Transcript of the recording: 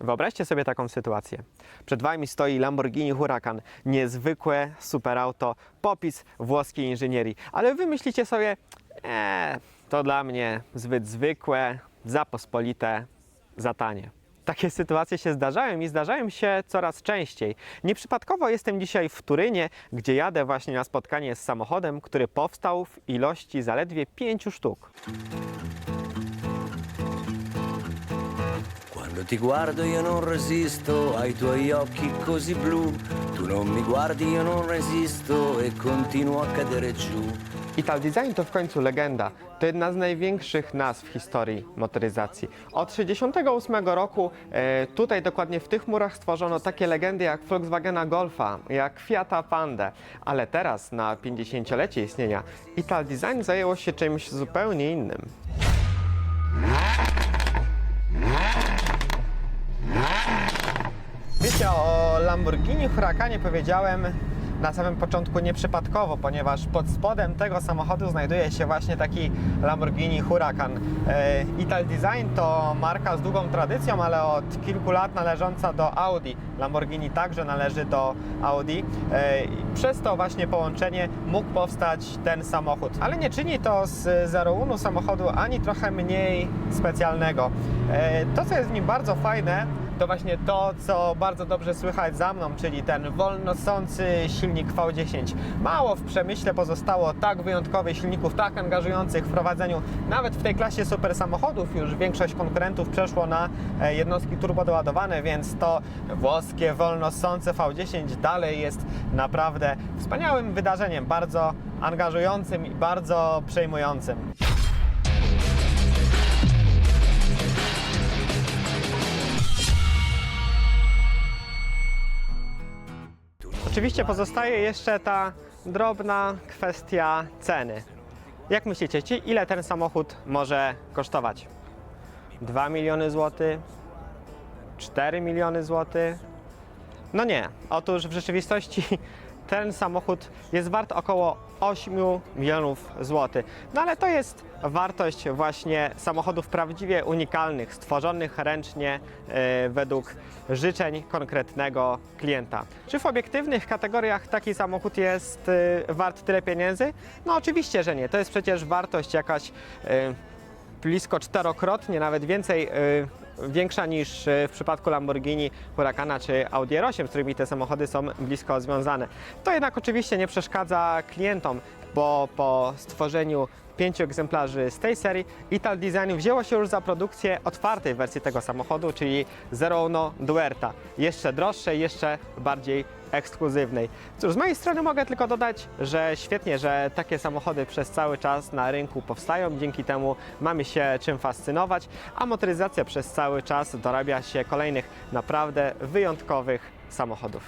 Wyobraźcie sobie taką sytuację. Przed Wami stoi Lamborghini Huracan, niezwykłe superauto, popis włoskiej inżynierii. Ale Wy myślicie sobie, eee, to dla mnie zbyt zwykłe, za pospolite, za tanie. Takie sytuacje się zdarzają i zdarzają się coraz częściej. Nieprzypadkowo jestem dzisiaj w Turynie, gdzie jadę właśnie na spotkanie z samochodem, który powstał w ilości zaledwie pięciu sztuk. Quando ti guardo io non resisto ai tuoi occhi così blu. Tu non mi guardi, io non resisto e continuo a cadere giù. Ital Design to w końcu legenda. To jedna z największych nazw w historii motoryzacji. Od 1968 roku e, tutaj dokładnie w tych murach stworzono takie legendy jak Volkswagena Golfa, jak Fiata Panda. Ale teraz na 50-lecie istnienia Ital Design zajęło się czymś zupełnie innym. Lamborghini Huracanie powiedziałem na samym początku nieprzypadkowo, ponieważ pod spodem tego samochodu znajduje się właśnie taki Lamborghini Huracan. E, Ital Design to marka z długą tradycją, ale od kilku lat należąca do Audi. Lamborghini także należy do Audi. E, Przez to właśnie połączenie mógł powstać ten samochód. Ale nie czyni to z Zero samochodu ani trochę mniej specjalnego. E, To, co jest w nim bardzo fajne, to właśnie to, co bardzo dobrze słychać za mną, czyli ten wolnosący silnik V10. Mało w przemyśle pozostało tak wyjątkowych silników, tak angażujących w prowadzeniu. Nawet w tej klasie super samochodów już większość konkurentów przeszło na e, jednostki turbodoładowane, więc to włoskie wolnosące V10 dalej jest naprawdę wspaniałym wydarzeniem, bardzo angażującym i bardzo przejmującym. Oczywiście pozostaje jeszcze ta drobna kwestia ceny. Jak myślicie, ci- ile ten samochód może kosztować? 2 miliony złotych? 4 miliony złotych? No nie. Otóż w rzeczywistości ten samochód jest wart około 8 milionów złotych. No ale to jest wartość właśnie samochodów prawdziwie unikalnych, stworzonych ręcznie e, według życzeń konkretnego klienta. Czy w obiektywnych kategoriach taki samochód jest e, wart tyle pieniędzy? No oczywiście, że nie. To jest przecież wartość jakaś e, blisko czterokrotnie, nawet więcej, większa niż y, w przypadku Lamborghini Huracana czy Audi R8, z którymi te samochody są blisko związane. To jednak oczywiście nie przeszkadza klientom, bo po stworzeniu pięciu egzemplarzy z tej serii Ital Design wzięło się już za produkcję otwartej wersji tego samochodu, czyli Zero Uno Duerta. Jeszcze droższej, jeszcze bardziej ekskluzywnej. Cóż, z mojej strony mogę tylko dodać, że świetnie, że takie samochody przez cały czas na rynku powstają. Dzięki temu mamy się czym fascynować, a motoryzacja przez cały czas dorabia się kolejnych naprawdę wyjątkowych samochodów.